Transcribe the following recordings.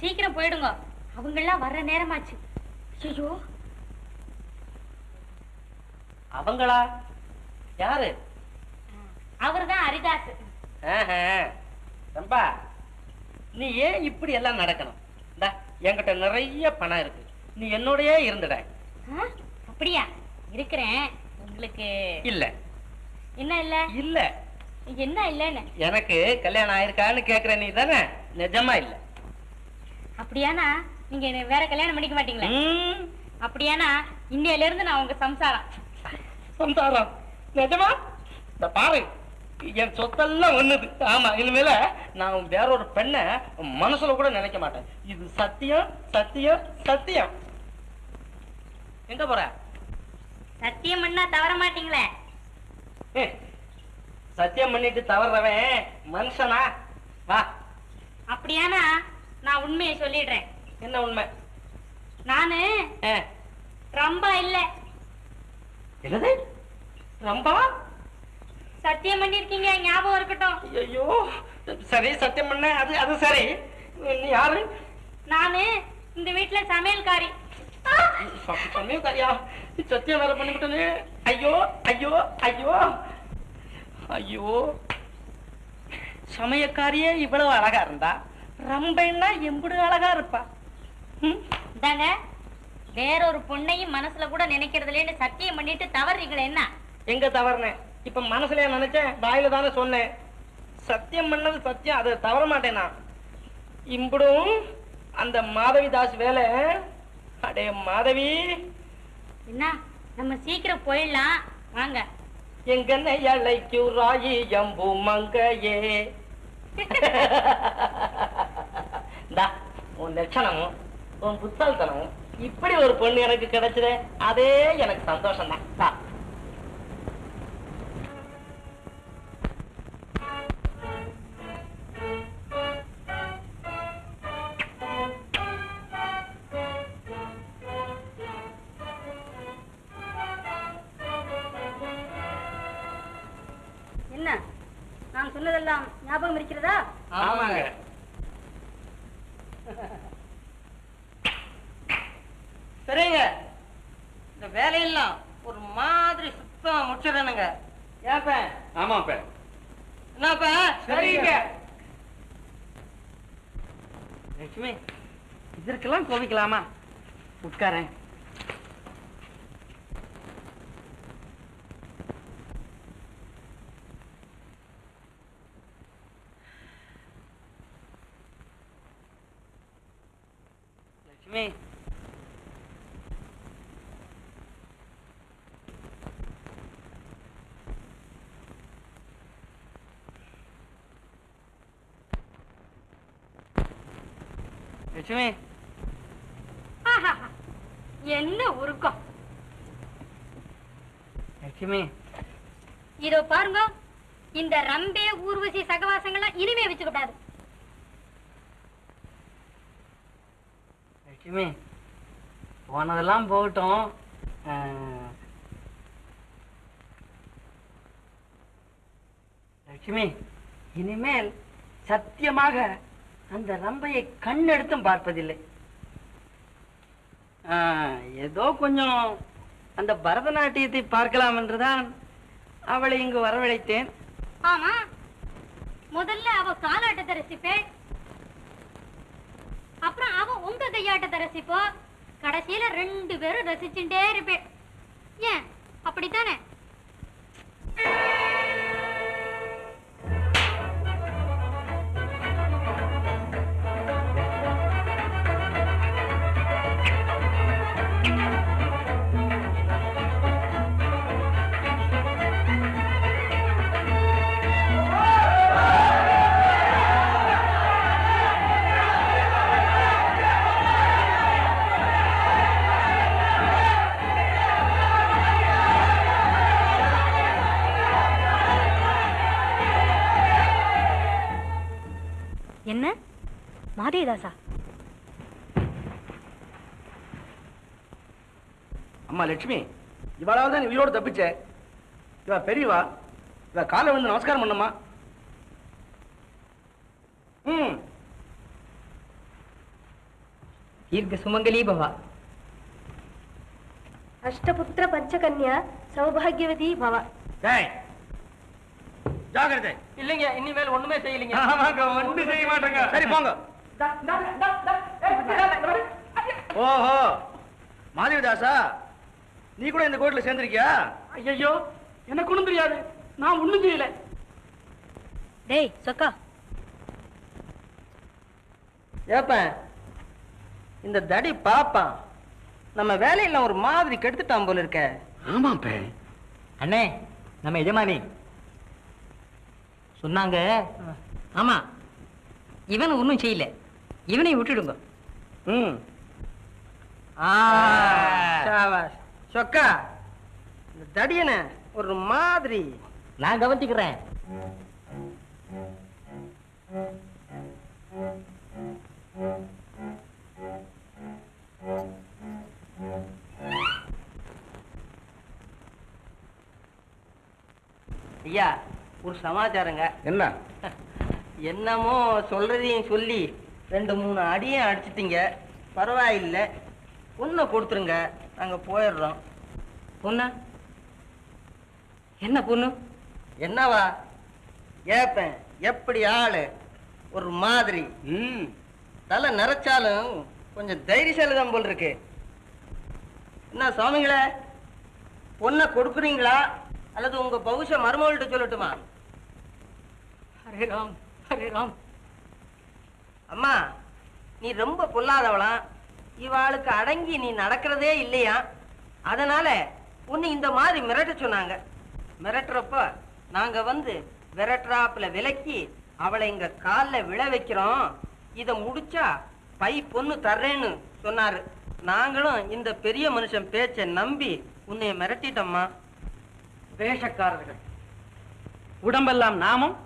சீக்கிரம் போயிடுங்க. அவங்க எல்லாம் வர்ற நேரமாச்சு. ஐயோ. அவங்களா? யாரு? அவர்தான் ஹரிதாஸ். ரம்பா நீ ஏன் இப்படி எல்லாம் நடக்கணும்? இந்தா, என்கிட்ட நிறைய பணம் இருக்கு. நீ என்னோடயே இருந்துட. அப்படியா? இருக்கிறேன். உங்களுக்கு இல்ல. என்ன இல்ல? இல்ல. என்ன இல்லன்னு? எனக்கு கல்யாணம் ஆயிருக்கான்னு கேக்குற நீ தானே? நிஜமா இல்ல. அப்படியானா? நீங்க என்னை வேற கல்யாணம் பண்ணிக்க மாட்டீங்களா? அப்படியானா? இன்னையில இருந்து நான் உங்க சம்சாரம். சம்சாரம். நிஜமா? இந்த பாரு என் சொத்தெல்லாம் ஒண்ணுது. ஆமா இனிமேல நான் வேற ஒரு பெண்ணை மனசுல கூட நினைக்க மாட்டேன். இது சத்தியம் சத்தியம் சத்தியம். எங்க போற? சத்தியம் பண்ணா தவற மாட்டீங்களே? சத்தியம் பண்ணிட்டு தவறவன் மனுஷனா? வா. அப்படியானா? நான் உண்மையை சொல்லிடுறேன். என்ன உண்மை? நானு ரொம்ப இல்ல. என்னது? ரம்பா? சத்தியம் பண்ணிருக்கீங்க ஞாபகம் இருக்கட்டும். ஐயோ சரி சத்தியம் பண்ண அது அது சரி. நீ யாரு? நானு இந்த வீட்டுல சமையல்காரி. ஆ! சமயம் கரியா சத்தியம் வேற பண்ணிவிட்டனே. ஐயோ ஐயோ ஐயோ. ஐயோ. சமயக்காரியே இவ்வளவு அழகா இருந்தா? ரம்பைன்னா எம்புடு அழகா இருப்பா. ம், இந்தாங்க வேற ஒரு பொண்ணையும் மனசுல கூட நினைக்கிறதுலேன்னு சத்தியம் பண்ணிட்டு தவறீங்களே என்ன? எங்க தவறுனேன்? இப்ப மனசுல நினைச்சேன் வாயில தானே சொன்னேன். சத்தியம் பண்ணது சத்தியம் அது தவற மாட்டேன்? நான் இம்புடும் அந்த மாதவி தாஸ் வேலை. அடே மாதவி. என்ன நம்ம சீக்கிரம் போயிடலாம். வாங்க. எங்கனை அழைக்கு ராயி எம்பு மங்கையே. உன் லட்சணமும் உன் புத்தால்தனமும் இப்படி ஒரு பொண்ணு எனக்கு கிடைச்சதே அதே எனக்கு சந்தோஷம் தான் என்ன? நான் சொன்னதெல்லாம் ஞாபகம் இருக்கிறதா? ஆமாங்க. சரிங்க. இந்த வேலையெல்லாம் ஒரு மாதிரி சுத்தமா முடிச்சிடணுங்க. ஏப்ப ஆமாப்ப என்னப்ப சரிங்க. லட்சுமி இதற்கெல்லாம் கோபிக்கலாமா? உட்காரேன் லட்சுமி லட்சுமி. என்ன உருக்கம்? லட்சுமி. இதோ பாருங்க. இந்த ரம்பே ஊர்வசி சகவாசங்கள்லாம் இனிமே வச்சுக்க கூடாது லட்சுமி போனதெல்லாம் போகட்டும். லட்சுமி இனிமேல் சத்தியமாக அந்த ரம்பையை கண்ணெடுத்தும் பார்ப்பதில்லை. ஆஹ், ஏதோ கொஞ்சம் அந்த பரதநாட்டியத்தை பார்க்கலாம் என்றுதான் அவளை இங்கு வரவழைத்தேன். ஆமா முதல்ல அவ காலாட்டத்தை ரசிப்பேன் அப்புறம் அவ உங்க கையாட்டத்தை ரசிப்போ கடைசியில ரெண்டு பேரும் ரசிச்சுட்டே இருப்பேன் ஏன் அப்படித்தானே? ராதேதாசா சுமங்கலி பவா. அஷ்டபுத்திர பஞ்சகன்யா சௌபாகியவதி பவ. ஜாகிரதை இல்லைங்க இனிமேல் ஒண்ணுமே செய்யலீங்க. ஒண்ணு செய்ய மாட்டேங்க. சரி போங்க. ஓஹோ. மாதவிதாசா நீ கூட இந்த கோர்ட்ல சேர்ந்திருக்கியா? ஐயோ எனக்கு ஒண்ணும் தெரியாது. நான் ஒண்ணும் செய்யல. டேய் சொக்கா. ஏப்ப இந்த தடி பாப்பான் நம்ம வேலையில ஒரு மாதிரி கெடுத்துட்டான் போல இருக்க. ஆமா அண்ணே நம்ம எஜமானி. சொன்னாங்க. ஆமா இவன் ஒன்னும் செய்யல. இவனை விட்டுடுங்க. ம். ஆ. சாபாஷ். சொக்கா இந்த தடியனை ஒரு மாதிரி நான் கவனிச்சுக்கிறேன். ஐயா ஒரு சமாச்சாரங்க. என்ன? என்னமோ சொல்றதையும் சொல்லி ரெண்டு மூணு அடியும் அடிச்சிட்டீங்க. பரவாயில்ல. பொண்ணை கொடுத்துருங்க. நாங்க போயிடுறோம். பொண்ணு? என்ன பொண்ணு? என்னவா? ஏப்பேன் எப்படி ஆளு? ஒரு மாதிரி. ம். தலை நிறைச்சாலும் கொஞ்சம் தைரியசாலி தான் போல் இருக்கு. என்ன சுவாமிங்களே பொண்ணை கொடுக்குறீங்களா? அல்லது உங்க பௌஷ மருமகள்கிட்ட சொல்லட்டுமா? ஹரே ராம் ஹரே ராம். அம்மா நீ ரொம்ப பொல்லாதவளாம் இவாளுக்கு அடங்கி நீ நடக்கிறதே இல்லையா? அதனால உன்னை இந்த மாதிரி மிரட்ட சொன்னாங்க. மிரட்டுறப்ப நாங்க வந்து விரட்டுறாப்புல விலக்கி அவளை எங்க காலில் விழ வைக்கிறோம். இதை முடிச்சா பை பொண்ணு தர்றேன்னு சொன்னாரு. நாங்களும் இந்த பெரிய மனுஷன் பேச்சை நம்பி உன்னை மிரட்டிட்டோம்மா. வேஷக்காரர்கள். உடம்பெல்லாம் நாமம்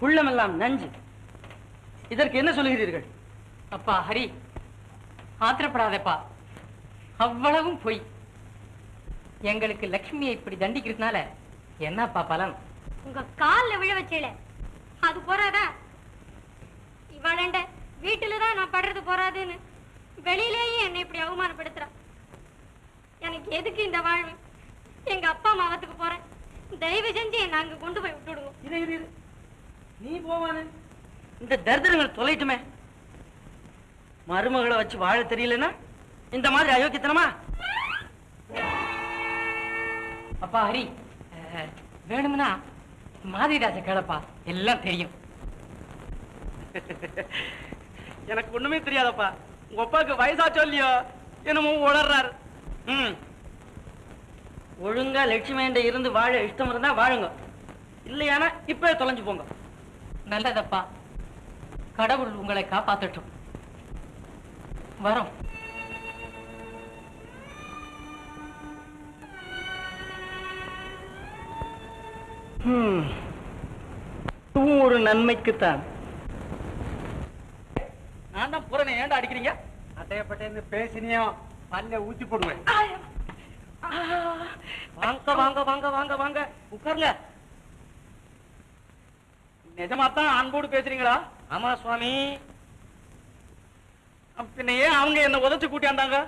உள்ளமெல்லாம் நஞ்சு. இதற்கு என்ன சொல்லுகிறீர்கள்? அப்பா ஹரி ஆத்திரப்படாதப்பா. அவ்வளவும் பொய். எங்களுக்கு லக்ஷ்மியை இப்படி தண்டிக்கிறதுனால என்னப்பா பலன்? உங்க கால்ல விழ வச்சேல. அது போறாதா? இவளண்ட வீட்டுல தான் நான் படுறது போறாதுன்னு வெளியிலேயே என்னை இப்படி அவமானப்படுத்துறா. எனக்கு எதுக்கு இந்த வாழ்வு? எங்க அப்பா மாவத்துக்கு போறேன். தயவு செஞ்சு என்னை அங்க கொண்டு போய் விட்டுடுங்க. நீ போவானே. இந்த தரித்திரங்கள் தொலைட்டுமே. மருமகளை வச்சு வாழ தெரியலன்னா இந்த மாதிரி அயோக்கியத்தனமா? அப்பா ஹரி வேணும்னா மாதிரிதாச கேளப்பா எல்லாம் தெரியும். எனக்கு ஒண்ணுமே தெரியாதப்பா. உங்க அப்பாவுக்கு வயசா சொல்லியோ என்னமோ உளர்றாரு. ம். ஒழுங்கா லட்சுமியண்ட இருந்து வாழ இஷ்டம் இருந்தா வாழுங்க. இல்லையானா இப்பவே தொலைஞ்சு போங்க. நல்லதப்பா. கடவுள் உங்களை காப்பாத்தட்டும். வரோம். ஹம். இதுவும் ஒரு நன்மைக்குத்தான். நான் தான் புறனை ஏன்டா அடிக்கிறீங்க? அட்டையப்பட்டேன்னு பேசினியோ பல்ல ஊத்தி போடுவேன். வாங்க வாங்க வாங்க வாங்க வாங்க. உட்காருங்க. நிஜமாத்தான் அன்போடு பேசுறீங்களா? ஆமா சுவாமி. அப்ப பின்ன ஏன் அவங்க என்ன உதச்சு கூட்டியாண்டாங்க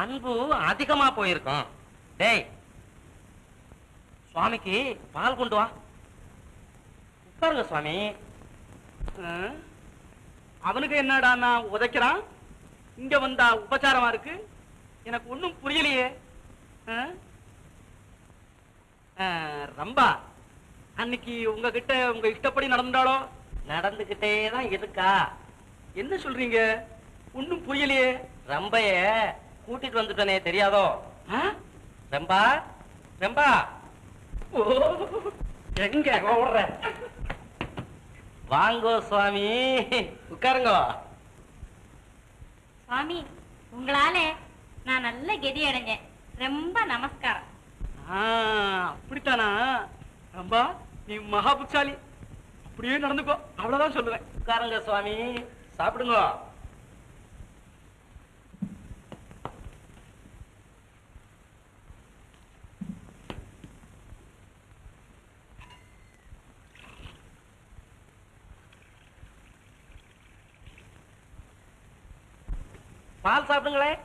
அன்பு அதிகமா போயிருக்கும். டேய் சுவாமிக்கு பால் கொண்டு வா. உட்காருங்க சுவாமி? அவனுக்கு என்னடா நான் உதைக்கிறான்? இங்க வந்தா உபச்சாரமா இருக்கு? எனக்கு ஒண்ணும் புரியலையே. ரம்பா. அன்னைக்கு உங்ககிட்ட உங்க இஷ்டப்படி நடந்தாளோ? நடந்துகிட்டே தான் இருக்கா. என்ன சொல்றீங்க? ஒண்ணும் புரியலையே. ரம்பைய கூட்டிட்டு வந்துட்டனே தெரியாதோ? ரெம்பா ரெம்பா. எங்க ஓடுறேன் வாங்கோ சுவாமி. உட்காருங்க. சுவாமி உங்களால நான் நல்ல கெதி அடைஞ்சேன். ரொம்ப நமஸ்காரம். ஆ, அப்படித்தானா? ரம்பா நீ மகா புச்சாலி அப்படியே நடந்துக்கோ. அவ்வளவுதான் சொல்லுவேன். உட்காருங்க சுவாமி. சாப்பிடுங்க. பால் சாப்பிடுங்களேன்.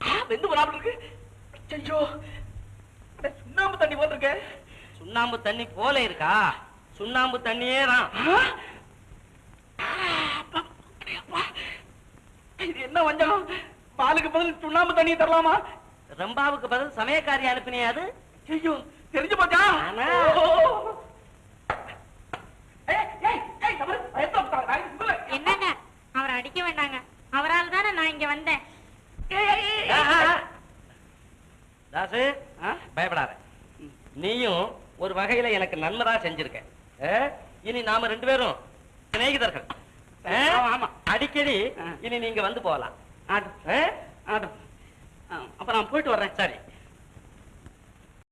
ஆ, வெந்து போறாமல் இருக்கு. ஐயோ சுண்ணாம்பு தண்ணி போல் இருக்கு சுண்ணாம்பு தண்ணி போல இருக்கா? சுண்ணாம்பு தண்ணியே தான். இது என்ன வஞ்சம் பாலுக்கு பதில் சுண்ணாம்பு தண்ணி தரலாமா? ரம்பாவுக்கு பதில் சமயக்காரி அனுப்பினியா அது? ஐயோ தெரிஞ்சு போச்சா. என்னங்க அவரை அடிக்க வேண்டாங்க. தாசு பயப்படாத. நீயும் ஒரு வகையில எனக்கு நன்மைதா செஞ்சிருக்க? இனி நாம ரெண்டு பேரும் சிநேகிதர்கள். அடிக்கடி. இனி நீங்க வந்து போகலாம். ஆட்டும் ஆ? ஆட்டும் ஆ, அப்ப நான் போயிட்டு வர்றேன். சரி.